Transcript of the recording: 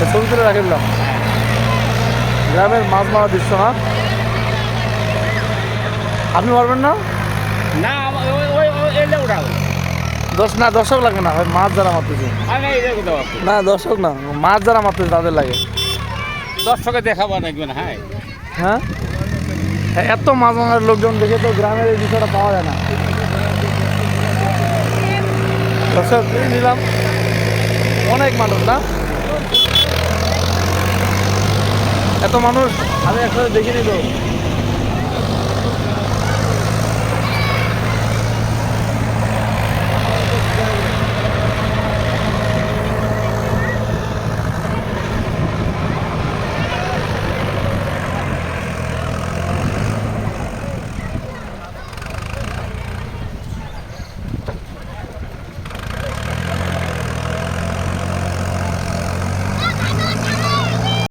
এ ছবি তুলে রাখে দিলাম গ্রামের মাছ মারা দৃশ্য না আপনি পারবেন না? না দশ না দর্শক লাগে না মাছ যারা মারতেছে। না দর্শক না মাছ যারা মারতেছে তাদের লাগে। দর্শকে দেখাবো নাকি না হ্যাঁ। হ্যাঁ? হ্যাঁ, এত মাছ মারার লোকজন দেখে তো গ্রামের এই বিষয়টা পাওয়া যায় না। দর্শক নিলাম। অনেক মানুষ না? এত মানুষ? আমি একসাথে দেখিনি তো।